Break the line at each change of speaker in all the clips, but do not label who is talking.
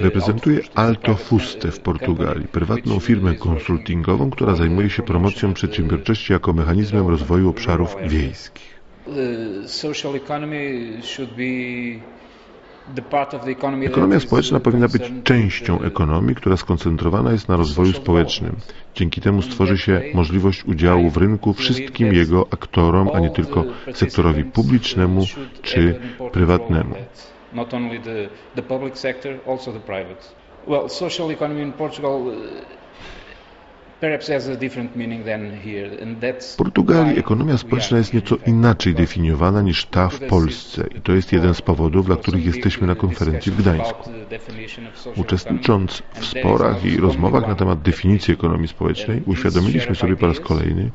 Reprezentuję Alto Fuste w Portugalii, prywatną firmę konsultingową, która zajmuje się promocją przedsiębiorczości jako mechanizmem rozwoju obszarów wiejskich. Ekonomia społeczna powinna być częścią ekonomii, która skoncentrowana jest na rozwoju społecznym. Dzięki temu stworzy się możliwość udziału w rynku wszystkim jego aktorom, a nie tylko sektorowi publicznemu czy prywatnemu. Not only the, the public sector, also the private. Well, social economy in Portugal w Portugalii ekonomia społeczna jest nieco inaczej definiowana niż ta w Polsce. I to jest jeden z powodów, dla których jesteśmy na konferencji w Gdańsku. Uczestnicząc w sporach i rozmowach na temat definicji ekonomii społecznej, uświadomiliśmy sobie po raz kolejny,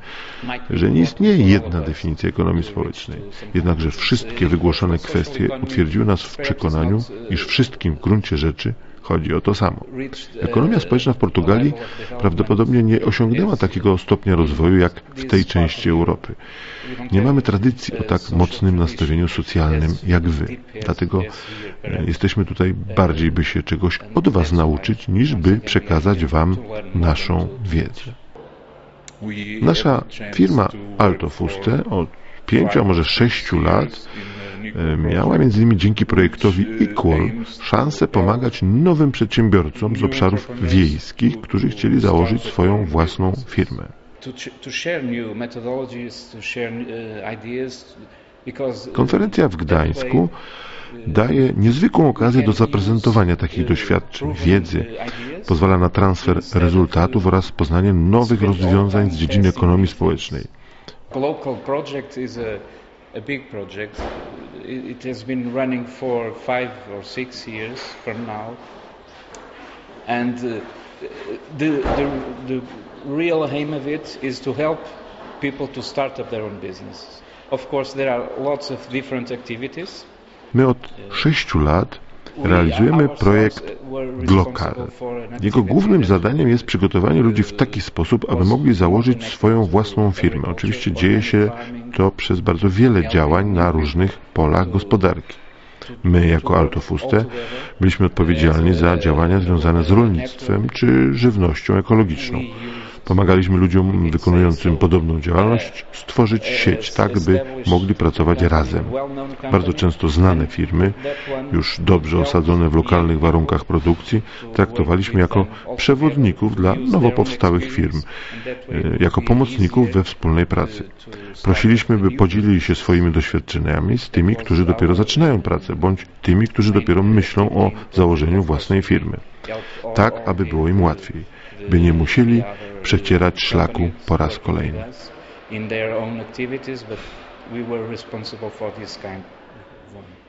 że nie istnieje jedna definicja ekonomii społecznej, jednakże wszystkie wygłoszone kwestie utwierdziły nas w przekonaniu, iż wszystkim w gruncie rzeczy Chodzi o to samo. Ekonomia społeczna w Portugalii prawdopodobnie nie osiągnęła takiego stopnia rozwoju jak w tej części Europy. Nie mamy tradycji o tak mocnym nastawieniu socjalnym jak wy. Dlatego e, jesteśmy tutaj bardziej, by się czegoś od was nauczyć, niż by przekazać wam naszą wiedzę. Nasza firma Alto Fuste od pięciu, a może sześciu lat E, miała między innymi dzięki projektowi Equal szansę pomagać nowym przedsiębiorcom z obszarów wiejskich, którzy chcieli założyć swoją własną firmę. Konferencja w Gdańsku daje niezwykłą okazję do zaprezentowania takich doświadczeń, wiedzy, pozwala na transfer rezultatów oraz poznanie nowych rozwiązań z dziedziny ekonomii społecznej a big project. It has been running for five or six years from now, and uh, the, the, the real aim of it is to help people to start up their own business. Of course, there are lots of different activities. My od sześciu lat realizujemy projekt Glokar. Jego głównym zadaniem jest przygotowanie ludzi w taki sposób, aby mogli założyć swoją własną firmę. Oczywiście dzieje się to przez bardzo wiele działań na różnych polach gospodarki. My, jako Altofuste, byliśmy odpowiedzialni za działania związane z rolnictwem czy żywnością ekologiczną. Pomagaliśmy ludziom wykonującym podobną działalność stworzyć sieć tak, by mogli pracować razem. Bardzo często znane firmy, już dobrze osadzone w lokalnych warunkach produkcji, traktowaliśmy jako przewodników dla nowo powstałych firm, e, jako pomocników we wspólnej pracy. Prosiliśmy, by podzielili się swoimi doświadczeniami z tymi, którzy dopiero zaczynają pracę, bądź tymi, którzy dopiero myślą o założeniu własnej firmy. Tak, aby było im łatwiej by nie musieli przecierać szlaku po raz kolejny. in their own activities, but we were responsible for this kind of